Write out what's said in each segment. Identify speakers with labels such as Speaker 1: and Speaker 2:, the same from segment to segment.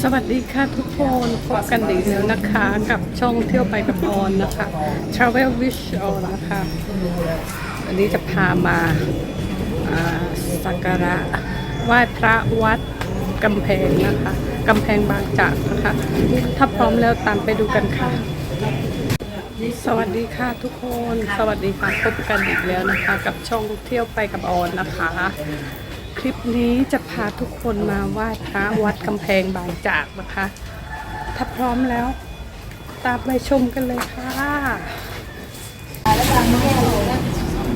Speaker 1: สวัสดีค่ะทุกคนพบกันอีกแล้วนะคะกับช่องเที่ยวไปกับออนนะคะ Travel with ออนนะคะวันนี้จะพามาสักการะไหว้พระวัดกำแพงนะคะกำแพงบางจากนะคะ ถ้าพร้อมแล้วตามไปดูกันค่ะ สวัสดีค่ะทุกคน สวัสดีค่ะพบกันอีกแล้วนะคะ กับช่องเที่ยวไปกับออนนะคะ คลิปนี้จะพาทุกคนมาไหว้พระวัดกำแพงบางจากนะคะ ถ้าพร้อมแล้ว ตามไปชมกันเลยค่ะ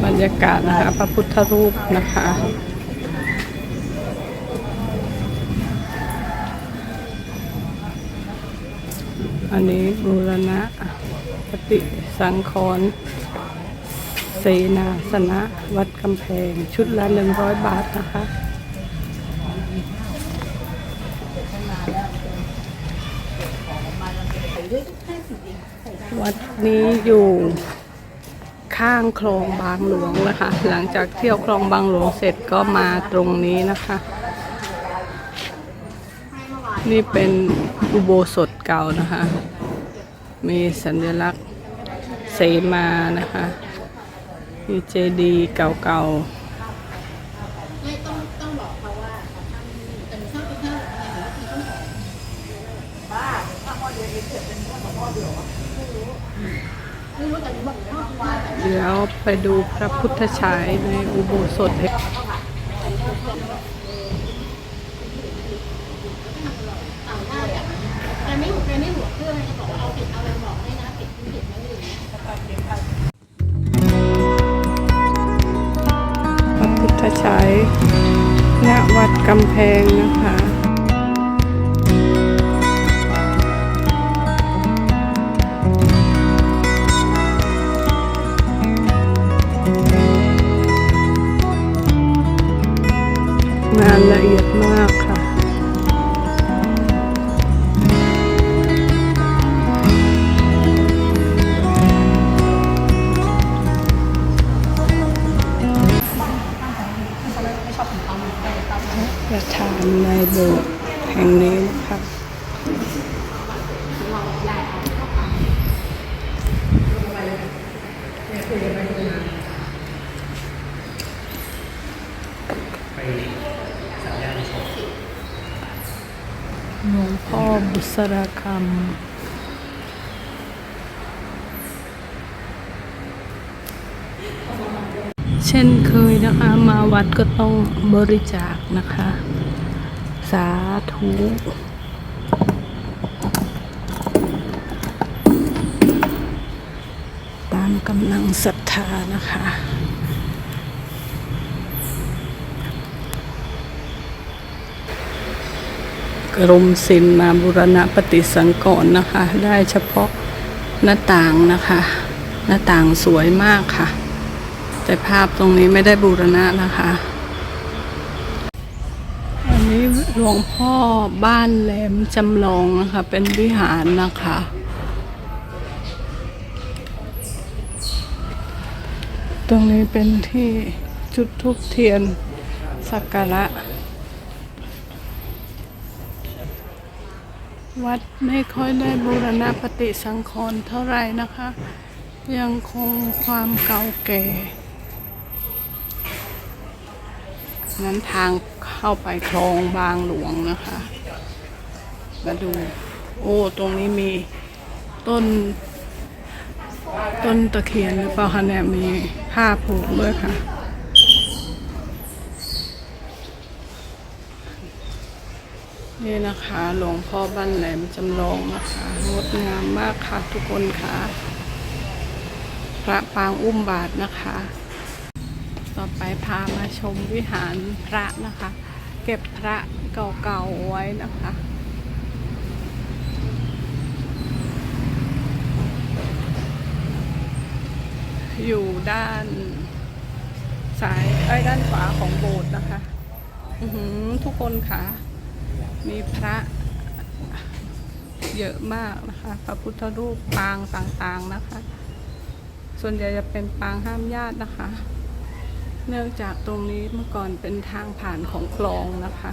Speaker 1: บรรยากาศนะคะพระพุทธรูปนะคะอันนี้บูรณะปฏิสังขรเสนาสนะ วัดกำแพง ชุดละหนึ่งร้อยบาทนะคะ วัดนี้อยู่ข้างคลองบางหลวงนะคะ หลังจากเที่ยวคลองบางหลวงเสร็จก็มาตรงนี้นะคะ นี่เป็นอุโบสถเก่านะคะ มีสัญลักษณ์เสมานะคะมีเจดีย์เก่า
Speaker 2: ไม่ต้องต้องบอกเขาว่าทำแต่หนูชอบไปเที่ยวอะไรหนูต้องบอกไม่รู้แต่หนูบอกชอบไป เที่ยว
Speaker 1: ๆแล้วไปดูพระพุทธฉายในอุโบสถ
Speaker 2: เครื่องจะบอกว่าเอาผิดเอาอะไร
Speaker 1: พระพุทธฉายณวัดกำแพงนะคะ ละเอียดมากค่ะ ประธานในโบสถ์แห่งนี้ หลวงพ่อบุษราคำเช่นเคยนะคะ มาวัดก็ต้องบริจาคนะคะ สาธุตามกำลังศรัทธานะคะ กรมศิลป์มาบุรณะปฏิสังกรณ์นะคะ ได้เฉพาะหน้าต่างนะคะ หน้าต่างสวยมากค่ะ แต่ภาพตรงนี้ไม่ได้บูรณะนะคะอันนี้หลวงพ่อบ้านแหลมจำลองนะคะ เป็นวิหารนะคะตรงนี้เป็นที่จุดทุกเทียนสักการะ วัดไม่ค่อยได้บูรณะปฏิสังขรณ์เท่าไหร่นะคะ ยังคงความเก่าแก่นั้นทางเข้าไปคลองบางหลวงนะคะ มาดู โอ้ ตรงนี้มีต้น ต้นตะเคียนหรือเปล่าคะเนี่ยมีผ้าผูกด้วยค่ะ นี่นะคะหลวงพ่อบ้านแหลมจำลองนะคะงดงามมากค่ะทุกคนค่ะ พระปางอุ้มบาทนะคะ ต่อไปพามาชมวิหารพระนะคะ เก็บพระเก่าๆไว้นะคะอยู่ด้านซ้ายเอ้ด้านขวาของโบสถ์นะคะ ทุกคนค่ะ มีพระเยอะมากนะคะ พระพุทธรูปปางต่างๆนะคะ ส่วนใหญ่จะเป็นปางห้ามญาตินะคะ เนื่องจากตรงนี้เมื่อก่อนเป็นทางผ่านของคลองนะคะ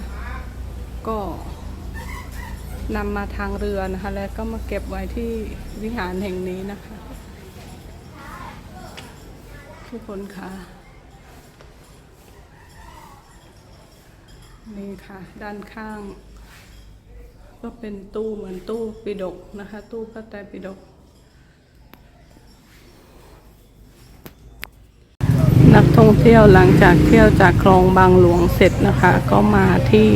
Speaker 1: ก็นำมาทางเรือนะคะ แล้วก็มาเก็บไว้ที่วิหารแห่งนี้นะคะ ทุกคนค่ะ นี่ค่ะ ด้านข้าง ก็เป็นตู้เหมือนตู้ปิดกนะคะ ตู้พระไตรปิฎกนักท่องเที่ยวหลังจากเที่ยวจากคลองบางหลวงเสร็จนะคะ ก็มาที่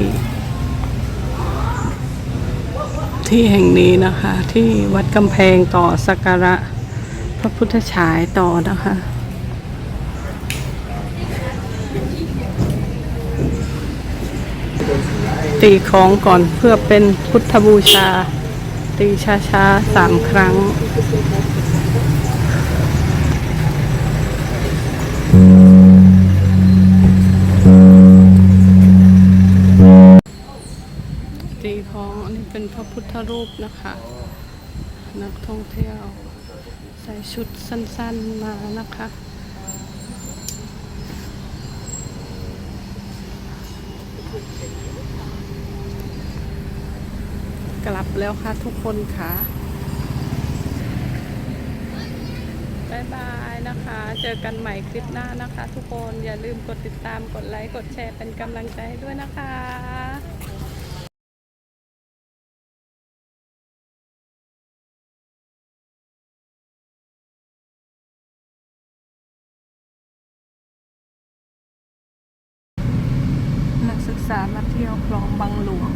Speaker 1: ที่แห่งนี้นะคะ ที่วัดกำแพงต่อสักการะพระพุทธฉายต่อนะคะ ตีของก่อนเพื่อเป็นพุทธบูชา ตีช้าๆสามครั้ง ตีของอันนี้เป็นพระพุทธรูปนะคะ นักท่องเที่ยว ใส่ชุดสั้นๆมานะคะ กลับ แล้วค่ะทุกคนค่ะบายบายนะคะ เจอกันใหม่คลิปหน้านะคะ ทุกคนอย่าลืมกดติดตามกดไลค์กดแชร์เป็นกำลังใจให้ด้วยนะคะนักศึกษามาเที่ยวคลองบางหลวง